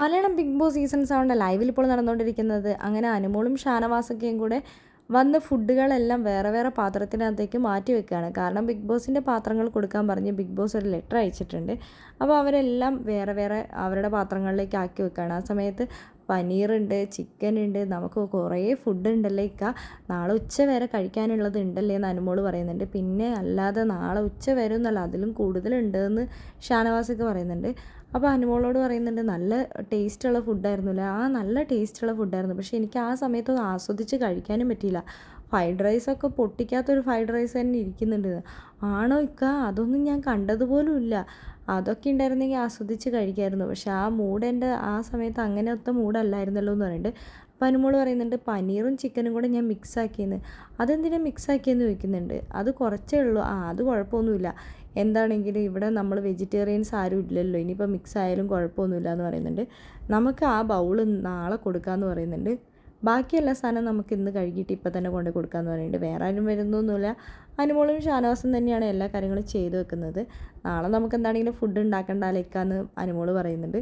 Malayalam Bigg Boss season സെവന്റെ ലൈവിൽ ഇപ്പോൾ നടന്നുകൊണ്ടിരിക്കുന്നത് അങ്ങനെ അനുമോളും ഷാനവാസൊക്കെയും കൂടെ വന്ന് ഫുഡുകളെല്ലാം വേറെ വേറെ പാത്രത്തിനകത്തേക്ക് മാറ്റി വെക്കുകയാണ്. കാരണം ബിഗ് ബോസിന്റെ പാത്രങ്ങൾ കൊടുക്കാൻ പറഞ്ഞ് ബിഗ് ബോസ് ഒരു ലെറ്റർ അയച്ചിട്ടുണ്ട്. അപ്പോൾ അവരെല്ലാം വേറെ വേറെ അവരുടെ പാത്രങ്ങളിലേക്ക് ആക്കി വെക്കുകയാണ്. ആ സമയത്ത് പനീറുണ്ട് ചിക്കൻ ഉണ്ട് നമുക്ക് കുറേ ഫുഡ് ഉണ്ടല്ലേ ഇക്ക. നാളെ ഉച്ച വരെ കഴിക്കാനുള്ളത് ഉണ്ടല്ലേ എന്ന് അനുമോൾ പറയുന്നുണ്ട്. പിന്നെ അല്ലാതെ നാളെ ഉച്ച വരെ എന്നല്ല അതിലും കൂടുതലുണ്ടെന്ന് ഷാനവാസൊക്കെ പറയുന്നുണ്ട്. അപ്പോൾ അനുമോളോട് പറയുന്നുണ്ട് നല്ല ടേസ്റ്റുള്ള ഫുഡായിരുന്നില്ല. ആ നല്ല ടേസ്റ്റുള്ള ഫുഡായിരുന്നു. പക്ഷേ എനിക്ക് ആ സമയത്ത് ആസ്വദിച്ച് കഴിക്കാനും പറ്റിയില്ല. ഫ്രൈഡ് റൈസൊക്കെ പൊട്ടിക്കാത്തൊരു ഫ്രൈഡ് റൈസ് തന്നെ ഇരിക്കുന്നുണ്ട്. ആണോ ഇക്ക? അതൊന്നും ഞാൻ കണ്ടതുപോലും ഇല്ല അതൊക്കെ ഉണ്ടായിരുന്നെങ്കിൽ ആസ്വദിച്ച് കഴിക്കായിരുന്നു. പക്ഷെ ആ മൂഡ് എന്റെ ആ സമയത്ത് അങ്ങനത്തെ മൂഡല്ലായിരുന്നല്ലോ എന്ന് പറയുന്നുണ്ട് അപ്പോൾ അനുമോൾ പറയുന്നുണ്ട് പനീറും ചിക്കനും കൂടെ ഞാൻ മിക്സാക്കിയെന്ന് അതെന്തിനാ മിക്സാക്കിയെന്ന് ചോദിക്കുന്നുണ്ട്. അത് കുറച്ചേ ഉള്ളൂ. ആ അത് കുഴപ്പമൊന്നുമില്ല. എന്താണെങ്കിലും ഇവിടെ നമ്മൾ വെജിറ്റേറിയൻസ് ആരും ഇല്ലല്ലോ. ഇനിയിപ്പോൾ മിക്സ് ആയാലും കുഴപ്പമൊന്നുമില്ല എന്ന് പറയുന്നുണ്ട്. നമുക്ക് ആ ബൗൾ നാളെ കൊടുക്കാമെന്ന് പറയുന്നുണ്ട്. ബാക്കിയെല്ലാ സാധനം നമുക്ക് ഇന്ന് കഴുകിയിട്ട് ഇപ്പം തന്നെ കൊണ്ട് കൊടുക്കാമെന്ന് പറയുന്നുണ്ട് വേറെ ആരും വരുന്നൊന്നുമില്ല. അനുമോളും ഷാനവാസും തന്നെയാണ് എല്ലാ കാര്യങ്ങളും ചെയ്തു വെക്കുന്നത്. നാളെ നമുക്ക് എന്താണെങ്കിലും ഫുഡ് ഉണ്ടാക്കേണ്ട അലക്കാന്ന് അനുമോൾ പറയുന്നുണ്ട്.